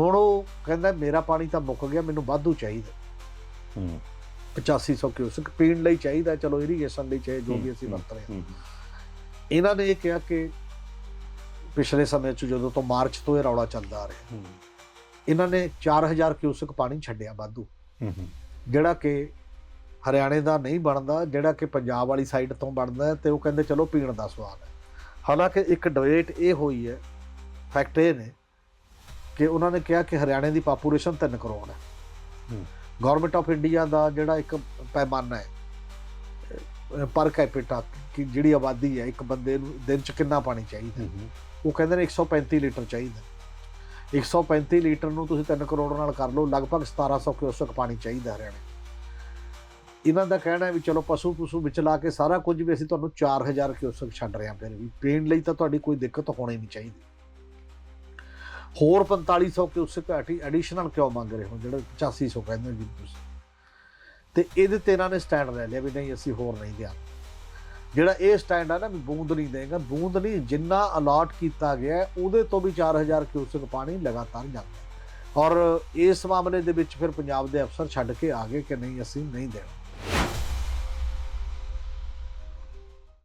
ਹੁਣ ਉਹ ਕਹਿੰਦਾ ਮੇਰਾ ਪਾਣੀ ਤਾਂ ਮੁੱਕ ਗਿਆ ਮੈਨੂੰ ਵਾਧੂ ਚਾਹੀਦਾ। ਹੂੰ। 8500 ਕਿਊਸਕ ਪੀਣ ਲਈ ਚਾਹੀਦਾ ਚਲੋ ਇਰੀਗੇਸ਼ਨ ਲਈ ਚਾਹੇ ਜੋ ਵੀ ਅਸੀਂ ਵਰਤ ਰਹੇ ਹਾਂ। ਇਹਨਾਂ ਨੇ ਇਹ ਕਿਹਾ ਕਿ ਪਿਛਲੇ ਸਮੇਂ 'ਚ ਜਦੋਂ ਤੋਂ ਮਾਰਚ ਤੋਂ ਇਹ ਰੌਲਾ ਚੱਲਦਾ ਆ ਰਿਹਾ ਇਹਨਾਂ ਨੇ 4000 ਕਿਊਸਕ ਪਾਣੀ ਛੱਡਿਆ ਵਾਧੂ। ਜਿਹੜਾ ਕਿ ਹਰਿਆਣੇ ਦਾ ਨਹੀਂ ਬਣਦਾ ਜਿਹੜਾ ਕਿ ਪੰਜਾਬ ਵਾਲੀ ਸਾਈਡ ਤੋਂ ਬਣਦਾ ਤੇ ਉਹ ਕਹਿੰਦੇ ਚਲੋ ਪੀਣ ਦਾ ਸਵਾਲ ਹੈ। ਹਾਲਾਂਕਿ ਇੱਕ ਡਿਬੇਟ ਇਹ ਹੋਈ ਹੈ ਫੈਕਟ ਇਹ ਨੇ ਕਿ ਉਹਨਾਂ ਨੇ ਕਿਹਾ ਕਿ ਹਰਿਆਣੇ ਦੀ ਪਾਪੂਲੇਸ਼ਨ 3 ਕਰੋੜ ਹੈ। ਗਵਰਨਮੈਂਟ ਆਫ ਇੰਡੀਆ ਦਾ ਜਿਹੜਾ ਇੱਕ ਪੈਮਾਨਾ ਹੈ ਪਰ ਕੈਪੀਟਾ ਕਿ ਜਿਹੜੀ ਆਬਾਦੀ ਹੈ ਇੱਕ ਬੰਦੇ ਨੂੰ ਦਿਨ ਚ ਕਿੰਨਾ ਪਾਣੀ ਚਾਹੀਦਾ ਉਹ ਕਹਿੰਦੇ ਨੇ 135 ਲੀਟਰ ਚਾਹੀਦਾ 135 ਲੀਟਰ ਨੂੰ ਤੁਸੀਂ 3 ਕਰੋੜ ਨਾਲ ਕਰ ਲਓ ਲਗਭਗ 1700 ਕਿਊਸਕ ਪਾਣੀ ਚਾਹੀਦਾ ਹਰਿਆਣੇ ਇਹਨਾਂ ਦਾ ਕਹਿਣਾ ਹੈ ਵੀ ਚਲੋ ਪਸ਼ੂ ਪਸ਼ੂ ਵਿੱਚ ਲਾ ਕੇ ਸਾਰਾ ਕੁਝ ਵੀ ਅਸੀਂ ਤੁਹਾਨੂੰ 4000 ਕਿਊਸਕ ਛੱਡ ਰਹੇ ਹਾਂ ਫਿਰ ਵੀ। ਪੀਣ ਲਈ ਤਾਂ ਤੁਹਾਡੀ ਕੋਈ ਦਿੱਕਤ ਹੋਣੀ ਨਹੀਂ ਚਾਹੀਦੀ। ਹੋਰ 4500 ਕਿਊਸਕ ਐਡੀਸ਼ਨਲ ਕਿਉਂ ਮੰਗ ਰਹੇ ਹੋ? ਜਿਹੜਾ 8500 ਕਹਿੰਦੇ ਜੀ ਤੁਸੀਂ। ਤੇ ਇਹਦੇ ਤੇ ਇਹਨਾਂ ਨੇ ਸਟੈਂਡ ਲੈ ਲਿਆ ਵੀ ਨਹੀਂ, ਅਸੀਂ ਹੋਰ ਨਹੀਂ ਦਿਆਂ ਜਿਹੜਾ ਇਹ ਸਟੈਂਡ ਆ ਨਾ ਵੀ ਬੂੰਦ ਨਹੀਂ ਦੇਗਾ, ਬੂੰਦ ਨਹੀਂ, ਜਿੰਨਾ ਅਲਾਟ ਕੀਤਾ ਗਿਆ ਉਹਦੇ ਤੋਂ ਵੀ 4000 ਕਿਊਸਿਕ ਪਾਣੀ ਲਗਾਤਾਰ ਜਾਂਦਾ। ਔਰ ਇਸ ਮਾਮਲੇ ਦੇ ਵਿੱਚ ਫਿਰ ਪੰਜਾਬ ਦੇ ਅਫਸਰ ਛੱਡ ਕੇ ਆ ਗਏ ਕਿ ਨਹੀਂ, ਅਸੀਂ ਨਹੀਂ ਦੇਣਾ।